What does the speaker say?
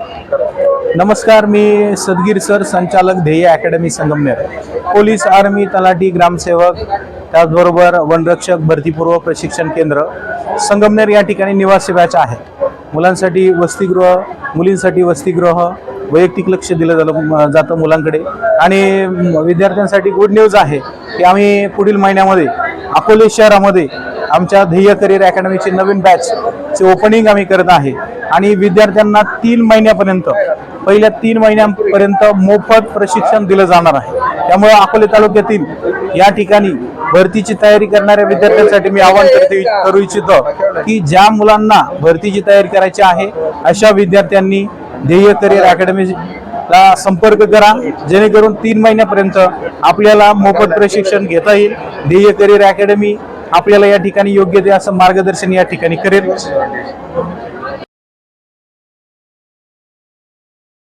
नमस्कार मी सदगीर सर संचालक ध्येय अकॅडमी संगमनेर. पोलीस आर्मी तलाठी ग्रामसेवक त्याचबरोबर वनरक्षक भरतीपूर्व प्रशिक्षण केंद्र संगमनेर या ठिकाणी निवासी बॅच आहे मुलांसाठी वसतिगृह मुलींसाठी वसतिगृह वैयक्तिक लक्ष दिलं झालं जातं मुलांकडे. आणि विद्यार्थ्यांसाठी गुड न्यूज आहे की आम्ही पुढील महिन्यामध्ये अकोले शहरामध्ये आमच्या ध्येय करिअर अकॅडमीची नवीन बॅचचे ओपनिंग आम्ही करत आहे. आणि विद्यार्थ्यांना तीन महिन्यापर्यंत पहिल्या तीन महिन्यांपर्यंत मोफत प्रशिक्षण दिलं जाणार आहे. त्यामुळे अकोले तालुक्यातील या ठिकाणी भरतीची तयारी करणाऱ्या विद्यार्थ्यांसाठी मी आवाहन करते करू इच्छितो की ज्या मुलांना भरतीची तयारी करायची आहे अशा विद्यार्थ्यांनी ध्येय करिअर अकॅडमीला संपर्क करा जेणेकरून तीन महिन्यापर्यंत आपल्याला मोफत प्रशिक्षण घेता येईल. ध्येय करिअर अकॅडमी आपल्याला या ठिकाणी योग्य ते असं मार्गदर्शन या ठिकाणी करेल.